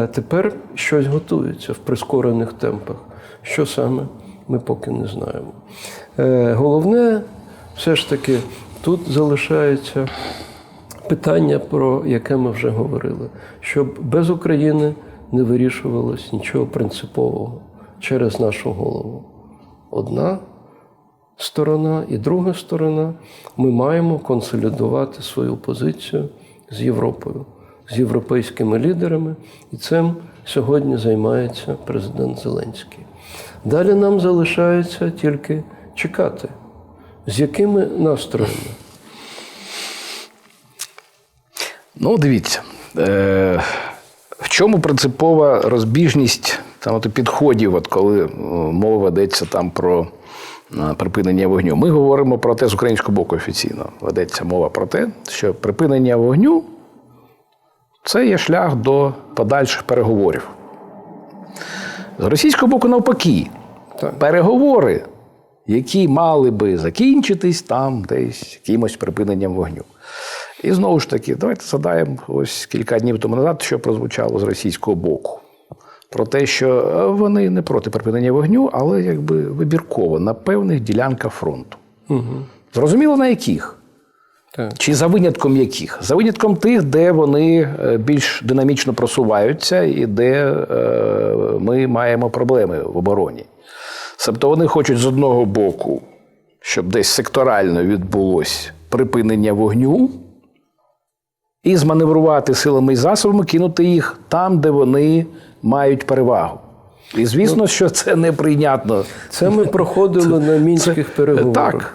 А тепер щось готується в прискорених темпах. Що саме, ми поки не знаємо. Е, Головне, все ж таки, тут залишається питання, про яке ми вже говорили, щоб без України не вирішувалось нічого принципового через нашу голову. Одна сторона і друга сторона, ми маємо консолідувати свою позицію з Європою, з європейськими лідерами, і цим сьогодні займається президент Зеленський. Далі нам залишається тільки чекати, з якими настроями. Ну, дивіться, е, в чому принципова розбіжність там, от, підходів, от, коли е, мова ведеться там про е, припинення вогню. Ми говоримо про те з українського боку офіційно. Ведеться мова про те, що припинення вогню це є шлях до подальших переговорів. З російського боку, навпаки, Так. переговори, які мали би закінчитись там десь якимось припиненням вогню. І знову ж таки, давайте згадаємо ось кілька днів тому назад, що прозвучало з російського боку. Про те, що е, вони не проти припинення вогню, але якби вибірково на певних ділянках фронту. Угу. Зрозуміло, на яких? Так. Чи за винятком яких? За винятком тих, де вони е, більш динамічно просуваються і де е, ми маємо проблеми в обороні. Тобто вони хочуть з одного боку, щоб десь секторально відбулось припинення вогню, і зманеврувати силами і засобами, кинути їх там, де вони мають перевагу. І звісно, що це неприйнятно. Це ми проходили на мінських переговорах. Так,